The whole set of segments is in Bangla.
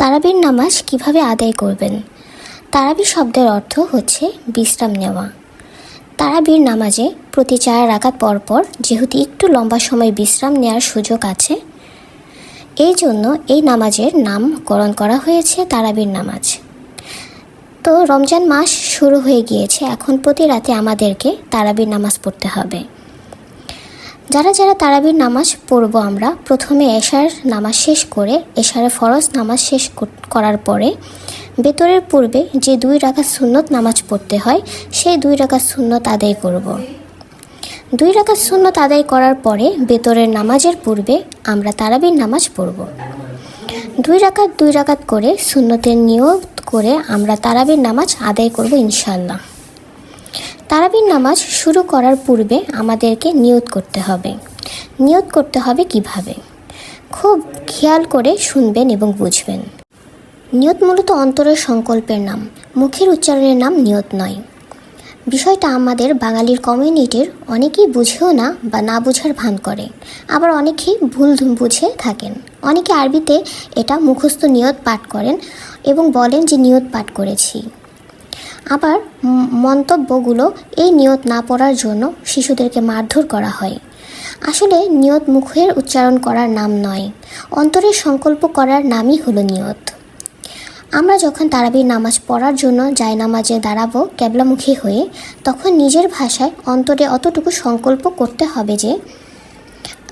তারাবির নামাজ কীভাবে আদায় করবেন? তারাবি শব্দের অর্থ হচ্ছে বিশ্রাম নেওয়া। তারাবির নামাজে প্রতি চার রাকাত পরপর যেহেতু একটু লম্বা সময় বিশ্রাম নেওয়ার সুযোগ আছে, এই জন্য এই নামাজের নামকরণ করা হয়েছে তারাবির নামাজ। তো রমজান মাস শুরু হয়ে গিয়েছে, এখন প্রতি রাতে আমাদেরকে তারাবির নামাজ পড়তে হবে। যারা যারা তারাবির নামাজ পড়ব আমরা, প্রথমে এশার নামাজ শেষ করে এশারের ফরজ নামাজ শেষ করার পরে বেতরের পূর্বে যে দুই রাকাত সুন্নত নামাজ পড়তে হয়, সেই দুই রাকাত সুন্নত আদায় করব। দুই রাকাত সুন্নত আদায় করার পরে বেতরের নামাজের পূর্বে আমরা তারাবির নামাজ পড়ব দুই রাকাত দুই রাকাত করে সুন্নতের নিয়ত করে আমরা তারাবির নামাজ আদায় করব ইনশাল্লাহ তারাবির নামাজ শুরু করার পূর্বে আমাদেরকে নিয়ত করতে হবে। নিয়ত করতে হবে কীভাবে? খুব খেয়াল করে শুনবেন এবং বুঝবেন। নিয়ত মূলত অন্তরের সংকল্পের নাম, মুখের উচ্চারণের নাম নিয়ত নয়। বিষয়টা আমাদের বাঙালির কমিউনিটির অনেকেই বুঝেও না বা না বোঝার ভান করে। আবার অনেকেই ভুল বুঝে থাকেন। অনেকে আরবিতে এটা মুখস্থ নিয়ত পাঠ করেন এবং বলেন যে নিয়ত পাঠ করেছি। আবার মন্তব্যগুলো এই নিয়ত না পড়ার জন্য শিশুদেরকে মারধর করা হয়। আসলে নিয়ত মুখের উচ্চারণ করার নাম নয়, অন্তরের সংকল্প করার নামই হলো নিয়ত। আমরা যখন তারাবির নামাজ পড়ার জন্য যাই নামাজে দাঁড়াবো ক্যাবলামুখী হয়ে, তখন নিজের ভাষায় অন্তরে অতটুকু সংকল্প করতে হবে যে,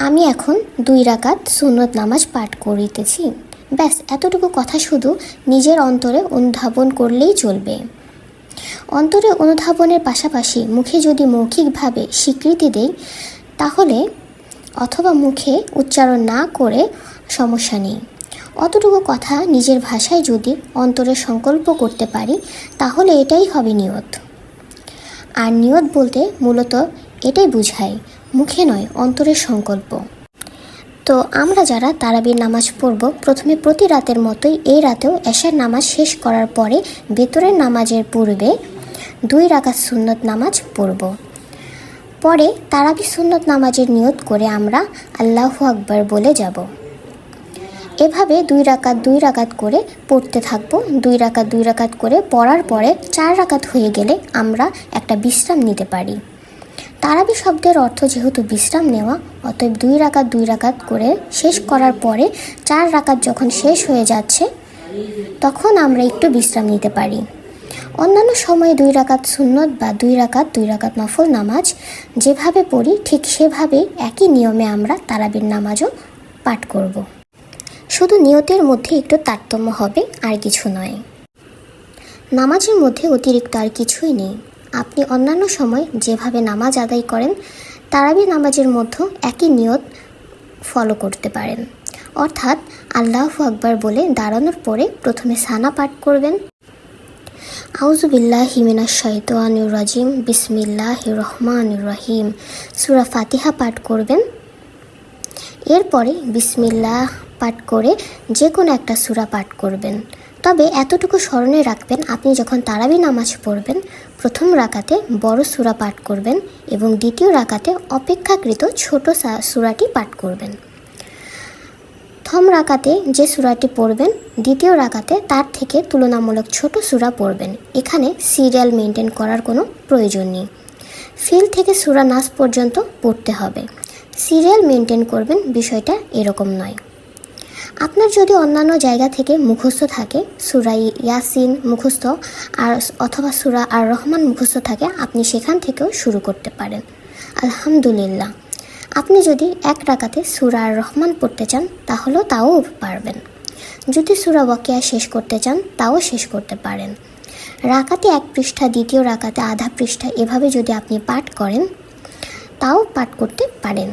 আমি এখন দুই রাকাত সুন্নত নামাজ পাঠ করিতেছি। ব্যাস, এতটুকু কথা শুধু নিজের অন্তরে অনুধাবন করলেই চলবে। অন্তরে অনুধাবনের পাশাপাশি মুখে যদি মৌখিকভাবে স্বীকৃতি দেই, তাহলে অথবা মুখে উচ্চারণ না করে সমস্যা নেই। অতটুকু কথা নিজের ভাষায় যদি অন্তরে সংকল্প করতে পারি, তাহলে এটাই হবে নিয়ত। আর নিয়ত বলতে মূলত এটাই বুঝায়, মুখে নয়, অন্তরের সংকল্প। তো আমরা যারা তারাবির নামাজ পড়ব, প্রথমে প্রতি রাতের মতোই এই রাতেও এশার নামাজ শেষ করার পরে বেতরের নামাজের পূর্বে দুই রাকাত সুন্নত নামাজ পড়ব। পরে তারাবি সুন্নত নামাজের নিয়ত করে আমরা আল্লাহ আকবার বলে যাব। এভাবে দুই রাকাত দুই রাকাত করে পড়তে থাকব। দুই রাকাত দুই রাকাত করে পড়ার পরে চার রাকাত হয়ে গেলে আমরা একটা বিশ্রাম নিতে পারি। তারাবি শব্দের অর্থ যেহেতু বিশ্রাম নেওয়া, অতএব দুই রাকাত দুই রাকাত করে শেষ করার পরে চার রাকাত যখন শেষ হয়ে যাচ্ছে, তখন আমরা একটু বিশ্রাম নিতে পারি। অন্যান্য সময়ে দুই রাকাত সুন্নত বা দুই রাকাত দুই রাকাত নফল নামাজ যেভাবে পড়ি, ঠিক সেভাবেই একই নিয়মে আমরা তারাবির নামাজও পাঠ করব। শুধু নিয়তের মধ্যে একটু তারতম্য হবে, আর কিছু নয়। নামাজের মধ্যে অতিরিক্ত আর কিছুই নেই। আপনি অন্যান্য সময় যেভাবে নামাজ আদায় করেন, তারাবি নামাজের মধ্যে একই নিয়ত ফলো করতে পারেন। অর্থাৎ আল্লাহ আকবার বলে দাঁড়ানোর পরে প্রথমে সানা পাঠ করবেন। আউজুবিল্লাহ হিমিনা শৈতানুর রাজিম বিসমিল্লাহ রহমানুর রহিম। সুরা ফাতিহা পাঠ করবেন। এরপরে বিসমিল্লাহ পাঠ করে যে কোনো একটা সূরা পাঠ করবেন। তবে এতটুকু স্মরণে রাখবেন, আপনি যখন তারাবি নামাজ পড়বেন, প্রথম রাকাতে বড় সূরা পাঠ করবেন এবং দ্বিতীয় রাকাতে অপেক্ষাকৃত ছোট সূরাটি পাঠ করবেন। প্রথম রাকাতে যে সূরাটি পড়বেন, দ্বিতীয় রাকাতে তার থেকে তুলনামূলক ছোট সূরা পড়বেন। এখানে সিরিয়াল মেনটেন করার কোনো প্রয়োজন নেই। ফিল থেকে সূরা নাস পর্যন্ত পড়তে হবে। সিরিয়াল মেনটেন করবেন বিষয়টা এরকম নয়। আপনার যদি অন্যান্য জায়গা থেকে মুখস্থ থাকে সুরাই ইয়াসিন মুখস্থ আর অথবা সুরা আর রহমান মুখস্থ থাকে, আপনি সেখান থেকেও শুরু করতে পারেন। আলহামদুলিল্লাহ। আপনি যদি এক রাকাতে সুরা আর রহমান পড়তে চান, তাহলেও তাও পারবেন। যদি সুরা ওয়াকিয়া শেষ করতে চান, তাও শেষ করতে পারেন। রাকাতে এক পৃষ্ঠা, দ্বিতীয় রাকাতে আধা পৃষ্ঠা, এভাবে যদি আপনি পাঠ করেন, তাও পাঠ করতে পারেন।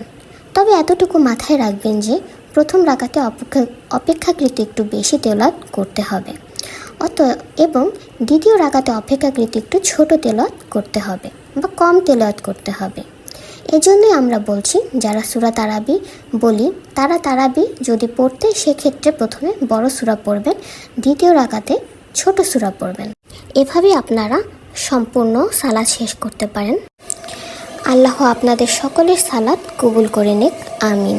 তবে এতটুকু মাথায় রাখবেন যে প্রথম রাকাতে অপেক্ষা, অপেক্ষাকৃত একটু বেশি তেলাত করতে হবে। অত, এবং দ্বিতীয় রাকাতে অপেক্ষাকৃত একটু ছোট তেলাত করতে হবে বা কম তেলাওয়াত করতে হবে। এজন্যই আমরা বলছি, যারা সুরা তারাবি বলি, তারা তারাবি যদি পড়তে, সেক্ষেত্রে প্রথমে বড় সুরা পড়বেন, দ্বিতীয় রাকাতে ছোট সুরা পড়বেন। এভাবেই আপনারা সম্পূর্ণ সালাদ শেষ করতে পারেন। আল্লাহ আপনাদের সকলের সালাদ কবুল করে নিক। আমিন।